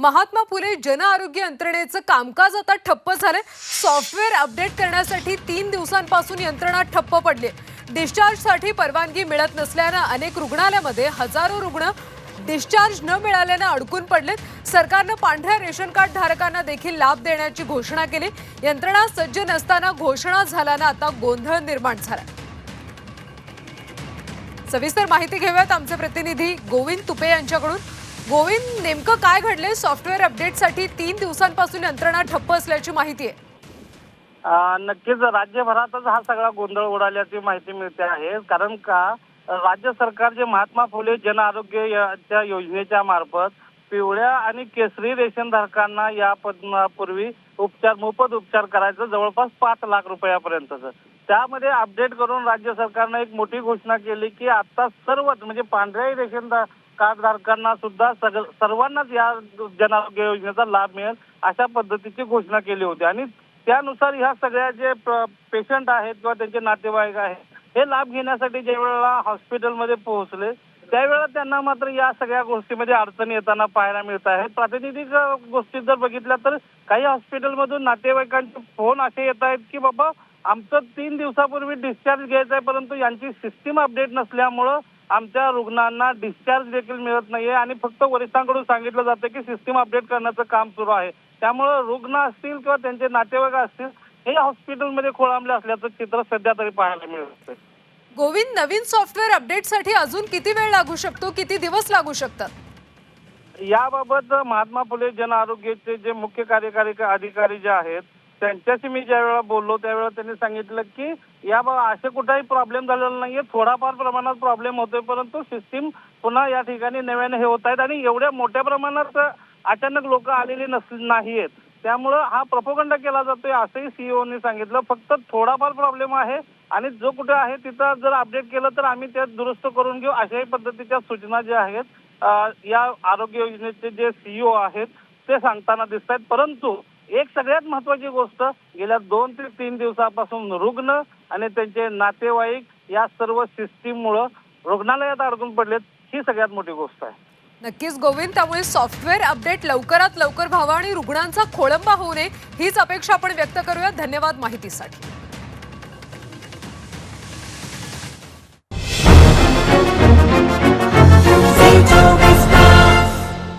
महात्मा फुले जन आरोग्य यंत्रणेचं कामकाज आता ठप्प झालंय. सॉफ्टवेअर अपडेट करण्यासाठी तीन दिवसांपासून यंत्रणा ठप्प पडली डिस्चार्जसाठी परवानगी मिळत नसल्यानं अनेक रुग्णालयामध्ये हजारो रुग्ण डिस्चार्ज न मिळाल्यानं अडकून पडलेत. सरकारनं पांढऱ्या रेशन कार्ड धारकांना देखील लाभ देण्याची घोषणा केली. यंत्रणा सज्ज नसताना घोषणा झाल्यानं आता गोंधळ निर्माण झाला सविस्तर माहिती घेऊयात आमचे प्रतिनिधी गोविंद तुपे यांच्याकडून. गोविंद नेमकं काय घडलंय? सॉफ्टवेअर अपडेटसाठी तीन दिवसांपासून यंत्रणा ठप्प असल्याची माहिती आहे. नक्कीच राज्यभरातच हा सगळा गोंधळ उडाल्याची माहिती मिळते आहे. कारण का राज्य सरकार जे महात्मा फुले जन आरोग्य या- योजनेच्या मार्फत पिवळ्या आणि केसरी रेशन धारकांना या पूर्वी उपचार मोफत उपचार करायचं जवळपास पाच लाख रुपयापर्यंतच. त्यामध्ये अपडेट करून राज्य सरकारनं एक मोठी घोषणा केली की आता सर्वच म्हणजे पांढऱ्याही रेशन कार्डधारकांना सुद्धा सर्वांनाच या जन आरोग्य योजनेचा लाभ मिळेल अशा पद्धतीची घोषणा केली होती. आणि त्यानुसार ह्या सगळ्या जे पेशंट आहेत किंवा त्यांचे नातेवाईक आहेत हे लाभ घेण्यासाठी ज्या वेळेला हॉस्पिटलमध्ये पोहोचले त्यावेळेला त्यांना मात्र या सगळ्या गोष्टीमध्ये अडचणी येताना पाहायला मिळत आहेत. प्रातिनिधिक गोष्टी जर बघितल्या तर काही हॉस्पिटलमधून नातेवाईकांचे फोन असे येत आहेत की बाबा आमचं तीन दिवसापूर्वी डिस्चार्ज घ्यायचा आहे परंतु यांची सिस्टीम अपडेट नसल्यामुळं आमच्या रुग्णांना डिस्चार्ज देखील मिळत नाहीये आणि फक्त वरिष्ठांकडून सांगितलं जातं की सिस्टीम अपडेट करण्याचं काम सुरू आहे. त्यामुळं रुग्ण असतील किंवा त्यांचे नातेवाईक असतील हे हॉस्पिटलमध्ये खोळंबले असल्याचं चित्र सध्या तरी पाहायला मिळत गोविंद नवीन सॉफ्टवेअर अपडेटसाठी अजून किती वेळ लागू शकतो? किती दिवस लागू शकतात? याबाबत महात्मा फुले जन आरोग्याचे जे मुख्य कार्यकारी अधिकारी जे आहेत त्यांच्याशी मी ज्या वेळेला बोललो त्यावेळेला त्यांनी सांगितलं की या असे कुठेही प्रॉब्लेम झालेला नाहीये. थोडाफार प्रमाणात प्रॉब्लेम होतोय परंतु सिस्टीम पुन्हा या ठिकाणी नव्याने हे होत आहेत. आणि एवढ्या मोठ्या प्रमाणात अचानक लोक आलेली नस नाहीयेत. त्यामुळं हा प्रपोगंड केला जातोय असंही सीईओनी सांगितलं. फक्त थोडाफार प्रॉब्लेम आहे. आणि जो कुठे आहे तिथं जर अपडेट केलं तर आम्ही त्यात दुरुस्त करून घेऊ अशाही पद्धतीच्या सूचना ज्या आहेत या आरोग्य योजनेचे जे सीईओ आहेत ते सांगताना दिसत आहेत. परंतु एक सगळ्यात महत्वाची गोष्ट गेल्या दोन ते तीन दिवसापासून रुग्ण आणि त्यांचे नातेवाईक या सर्व सिस्टीममुळं रुग्णालयात अडकून पडलेत ही सगळ्यात मोठी गोष्ट आहे. नक्कीच गोविंद. त्यामुळे सॉफ्टवेअर अपडेट लवकरात लवकर व्हावा आणि रुग्णांचा खोळंबा होऊ नये हीच अपेक्षा आपण व्यक्त करूया. धन्यवाद माहितीसाठी.